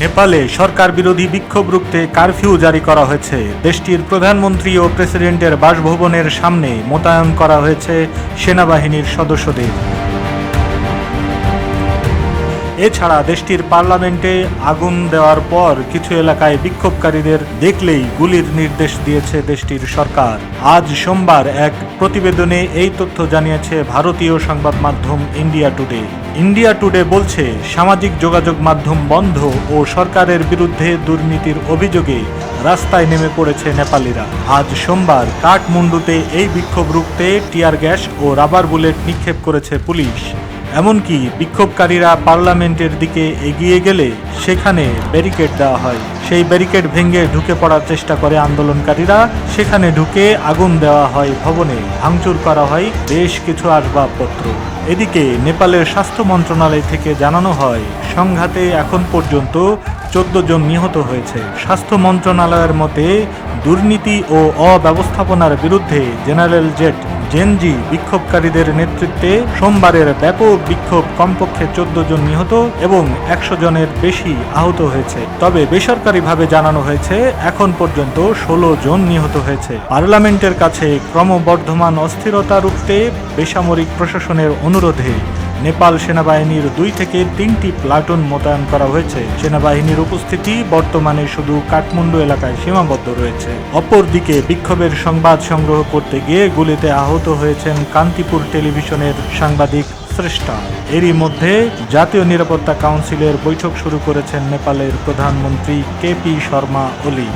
নেপালে সরকার বিরোধী বিক্ষোভ রুখতে কারফিউ জারি করা হয়েছে। দেশটির প্রধানমন্ত্রী ও প্রেসিডেন্টের বাসভবনের সামনে মোতায়েন করা হয়েছে সেনাবাহিনীর সদস্যদের। এছাড়া দেশটির পার্লামেন্টে আগুন দেওয়ার পর কিছু এলাকায় বিক্ষোভকারীদের দেখলেই গুলির নির্দেশ দিয়েছে দেশটির সরকার। আজ সোমবার এক প্রতিবেদনে এই তথ্য জানিয়েছে ভারতীয় সংবাদ মাধ্যম ইন্ডিয়া টুডে। ইন্ডিয়া টুডে বলছে, সামাজিক যোগাযোগ মাধ্যম বন্ধ ও সরকারের বিরুদ্ধে দুর্নীতির অভিযোগে রাস্তায় নেমে পড়েছে নেপালিরা। আজ সোমবার কাঠমান্ডুতে এই বিক্ষোভ রুখতে টিয়ার গ্যাস ও রাবার বুলেট নিক্ষেপ করেছে পুলিশ। এমনকি বিক্ষোভকারীরা পার্লামেন্টের দিকে এগিয়ে গেলে সেখানে ব্যারিকেড দেওয়া হয়। সেই ব্যারিকেড ভেঙে ঢুকে পড়ার চেষ্টা করে আন্দোলনকারীরা। সেখানে ঢুকে আগুন দেওয়া হয় ভবনে, ভাঙচুর করা হয় বেশ কিছু আসবাবপত্র। এদিকে নেপালের স্বাস্থ্য মন্ত্রণালয় থেকে জানানো হয়, সংঘাতে এখন পর্যন্ত চোদ্দ জন নিহত হয়েছে। স্বাস্থ্য মন্ত্রণালয়ের মতে, দুর্নীতি ও অব্যবস্থাপনার বিরুদ্ধে জেনারেল জেট জেনজি বিক্ষোভকারীদের নেতৃত্বে সোমবারের ব্যাপক বিক্ষোভ কমপক্ষে চোদ্দ জন নিহত এবং একশো জনের বেশি আহত হয়েছে। তবে বেসরকারিভাবে জানানো হয়েছে, এখন পর্যন্ত ষোলো জন নিহত হয়েছে। পার্লামেন্টের কাছে ক্রমবর্ধমান অস্থিরতা রুখতে বেসামরিক প্রশাসনের অনুরোধে নেপাল সেনাবাহিনীর দুই থেকে তিনটি প্লাটুন মোতায়েন করা হয়েছে। সেনাবাহিনীর উপস্থিতি বর্তমানে শুধু কাঠমান্ডু এলাকায় সীমাবদ্ধ রয়েছে। অপরদিকে বিক্ষোভের সংবাদ সংগ্রহ করতে গিয়ে গুলিতে আহত হয়েছেন কান্তিপুর টেলিভিশনের সাংবাদিক শ্রেষ্ঠা এরই মধ্যে জাতীয় নিরাপত্তা কাউন্সিলের বৈঠক শুরু করেছেন নেপালের প্রধানমন্ত্রী কেপি শর্মা ওলি